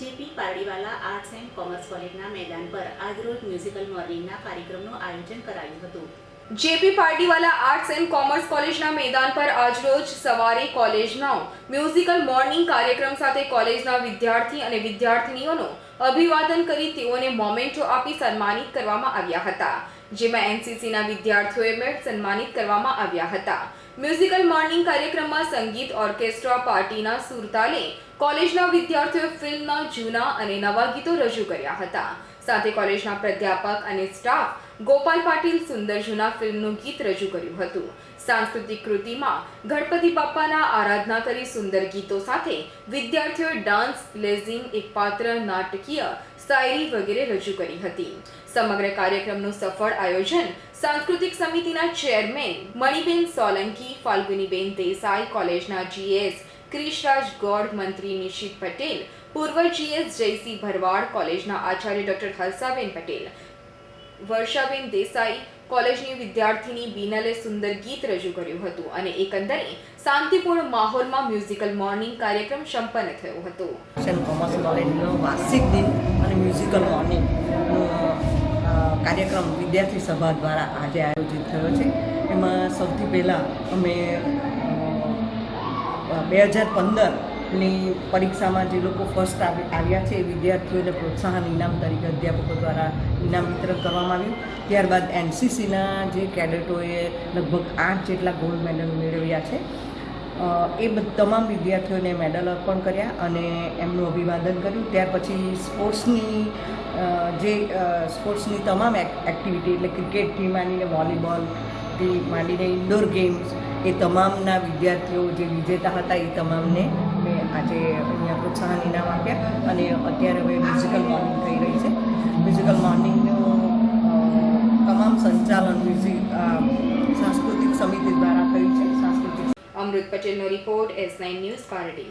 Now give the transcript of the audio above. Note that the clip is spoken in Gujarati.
JP Pardiwala arts and commerce કોલેજના મેદાન પર આજરોજ મ્યુઝિકલ મોર્નિંગના કાર્યક્રમનું આયોજન કરાયું હતું. JP Pardiwala arts and commerce કોલેજના મેદાન પર આજરોજ સવારે કોલેજનો મ્યુઝિકલ મોર્નિંગ કાર્યક્રમ સાથે કોલેજના વિદ્યાર્થી અને વિદ્યાર્થિનીઓનું અભિવાદન કરી તેઓને મોમેન્ટો આપી સન્માનિત કરવામાં આવ્યા હતા. જેમાં એનસીસીના વિદ્યાર્થીઓએ મેટ સન્માનિત કરવામાં આવ્યા હતા. મ્યુઝિકલ મોર્નિંગ કાર્યક્રમમાં સંગીત ઓર્કેસ્ટ્રા પાર્ટીના સુરતાલે કોલેજના વિદ્યાર્થીઓએ ફિલ્મના જૂના અને નવા ગીતો રજૂ કર્યા હતા. સાથે કોલેજના પ્રાધ્યાપક અને સ્ટાફ ગોપાલ પાટીલ સુંદર ફિલ્મનું ગીત રજૂ કર્યું હતું. સાંસ્કૃતિક કૃતિમાં ગણપતિ બાપાના આરાધના કરી સુંદર ગીતો સાથે વિદ્યાર્થીઓએ ડાન્સ લેઝિંગ એક પાત્ર, નાટકીય શાયરી વગેરે રજૂ કરી હતી. સમગ્ર કાર્યક્રમનું સફળ આયોજન સાંસ્કૃતિક સમિતિના ચેરમેન મણિબેન સોલંકી, ફાલ્ગુનીબેન દેસાઈ, કોલેજના જીએસ ક્રિશરાજ ગોડ, મંત્રી નિશિત પટેલ પૂર્વ જીએસ જયસિંહ ભરવાડ, કોલેજના આચાર્ય ડોક્ટર હર્ષાબેન પટેલ. વર્ષાબેન દેસાઈ કોલેજની વિદ્યાર્થીની બિનલે સુંદર ગીત રજૂ કર્યું હતું અને એકંદરે શાંતિપૂર્ણ માહોલમાં મ્યુઝિકલ મોર્નિંગ કાર્યક્રમ સંપન્ન થયો હતો. કોલેજનો વાર્ષિક દિન અને મ્યુઝિકલ મોર્નિંગ કાર્યક્રમ વિદ્યાર્થી સભા દ્વારા આજે આયોજિત થયો છે. એમાં સૌથી પહેલાં અમે બે હજાર પંદરની પરીક્ષામાં જે લોકો ફર્સ્ટ આવ્યા છે એ વિદ્યાર્થીઓને પ્રોત્સાહન ઇનામ તરીકે અધ્યાપકો દ્વારા ઇનામ વિતરણ કરવામાં આવ્યું. ત્યારબાદ એનસીસીના જે કેડેટોએ લગભગ આઠ જેટલા ગોલ્ડ મેડલ મેળવ્યા છે. એ તમામ વિદ્યાર્થીઓને મેડલ અર્પણ કર્યા અને એમનું અભિવાદન કર્યું. ત્યાર પછી સ્પોર્ટ્સની જે સ્પોર્ટ્સની તમામ એક્ટિવિટી એટલે ક્રિકેટથી માંડીને વોલીબોલથી માંડીને ઇન્ડોર ગેમ્સ એ તમામના વિદ્યાર્થીઓ જે વિજેતા હતા એ તમામને આજે અહીંયા પ્રોત્સાહન ઇનામ આપ્યા અને અત્યારે હવે મ્યુઝિકલ મોર્નિંગ થઈ રહી છે. મ્યુઝિકલ મોર્નિંગનું તમામ સંચાલન મ્યુઝિક સાંસ્કૃતિક સમિતિ દ્વારા થયું છે. સાંસ્કૃતિક અમૃત પટેલનો report S nine news Pardi.